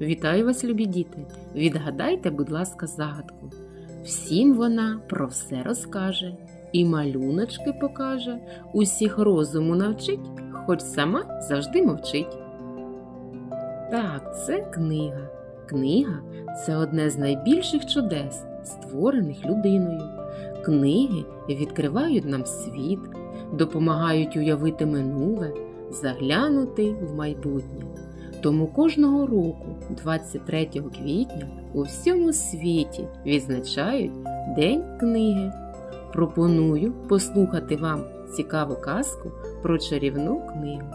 Вітаю вас, любі діти! Відгадайте, будь ласка, загадку. Всім вона про все розкаже, і малюночки покаже, усіх розуму навчить, хоч сама завжди мовчить. Так, це книга. Книга це одне з найбільших чудес, створених людиною. Книги відкривають нам світ, допомагають уявити минуле, заглянути в майбутнє. Тому кожного року, 23 квітня, у всьому світі відзначають День книги. Пропоную послухати вам цікаву казку про чарівну книгу.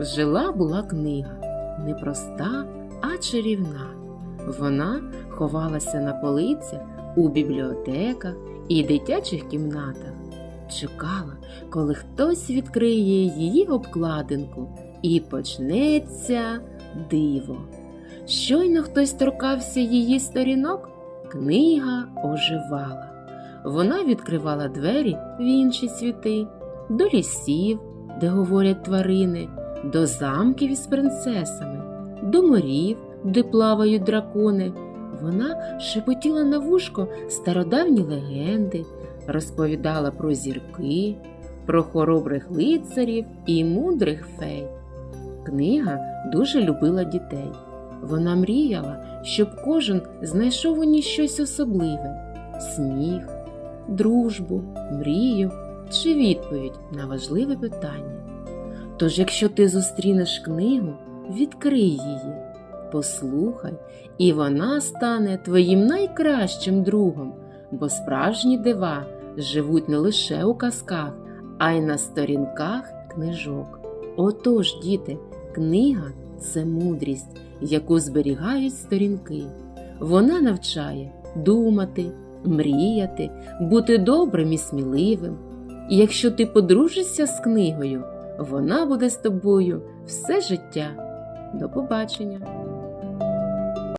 Жила була книга не проста, а чарівна. Вона ховалася на полицях у бібліотеках і дитячих кімнатах. Чекала, коли хтось відкриє її обкладинку, і почнеться диво. Щойно хтось торкався її сторінок, книга оживала. Вона відкривала двері в інші світи, до лісів, де говорять тварини, до замків із принцесами, до морів, де плавають дракони. Вона шепотіла на вушко стародавні легенди, розповідала про зірки, про хоробрих лицарів і мудрих фей. Книга дуже любила дітей. Вона мріяла, щоб кожен знайшов у ній щось особливе сміх, дружбу, мрію чи відповідь на важливе питання. Тож, якщо ти зустрінеш книгу, відкрий її, послухай, і вона стане твоїм найкращим другом, бо справжні дива живуть не лише у казках, а й на сторінках книжок. Отож, діти, книга це мудрість, яку зберігають сторінки. Вона навчає думати, мріяти, бути добрим і сміливим. І якщо ти подружишся з книгою, вона буде з тобою все життя. До побачення!